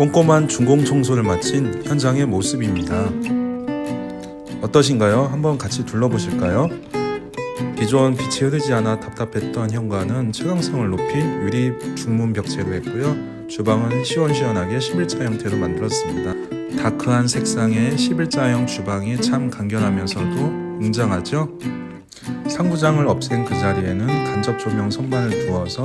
꼼꼼한 중공 청소를 마친 현장의 모습입니다. 어떠신가요? 한번 같이 둘러보실까요? 기존 빛이 흐르지 않아 답답했던 현관은 채광성을 높인 유리 중문 벽체로 했고요. 주방은 시원시원하게 11자 형태로 만들었습니다. 다크한 색상의 11자형 주방이 참 간결하면서도 웅장하죠? 상부장을 없앤 그 자리에는 간접 조명 선반을 두어서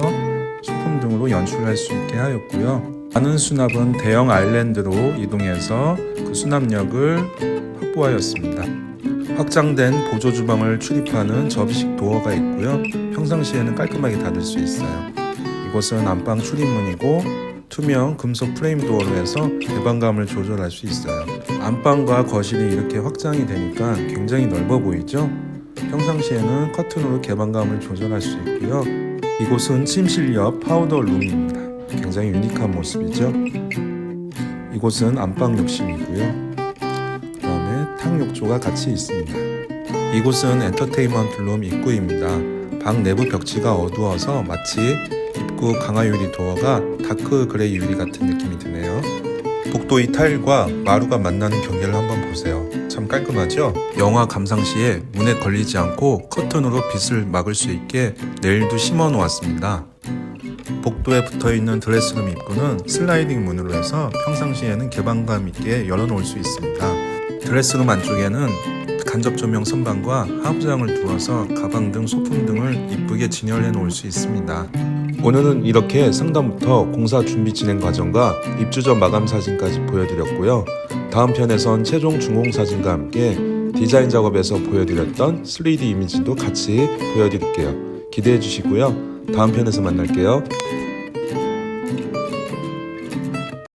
소품 등으로 연출할 수 있게 하였고요. 많은 수납은 대형 아일랜드로 이동해서 그 수납력을 확보하였습니다. 확장된 보조 주방을 출입하는 접이식 도어가 있고요. 평상시에는 깔끔하게 닫을 수 있어요. 이곳은 안방 출입문이고 투명 금속 프레임 도어로 해서 개방감을 조절할 수 있어요. 안방과 거실이 이렇게 확장이 되니까 굉장히 넓어 보이죠? 평상시에는 커튼으로 개방감을 조절할 수 있고요. 이곳은 침실 옆 파우더 룸입니다. 굉장히 유니크한 모습이죠. 이곳은 안방 욕실이고요. 그 다음에 탕욕조가 같이 있습니다. 이곳은 엔터테인먼트 룸 입구입니다. 방 내부 벽지가 어두워서 마치 입구 강화 유리 도어가 다크 그레이 유리 같은 느낌이 드네요. 복도의 타일과 마루가 만나는 경계를 한번 보세요. 참 깔끔하죠? 영화 감상 시에 문에 걸리지 않고 커튼으로 빛을 막을 수 있게 네일도 심어 놓았습니다. 복도에 붙어 있는 드레스룸 입구는 슬라이딩 문으로 해서 평상시에는 개방감 있게 열어놓을 수 있습니다. 드레스룸 안쪽에는 간접 조명 선반과 하부장을 두어서 가방 등 소품 등을 이쁘게 진열해 놓을 수 있습니다. 오늘은 이렇게 상담부터 공사 준비 진행 과정과 입주 전 마감 사진까지 보여드렸고요. 다음 편에선 최종 준공 사진과 함께 디자인 작업에서 보여드렸던 3D 이미지도 같이 보여드릴게요. 기대해 주시고요. 다음 편에서 만날게요.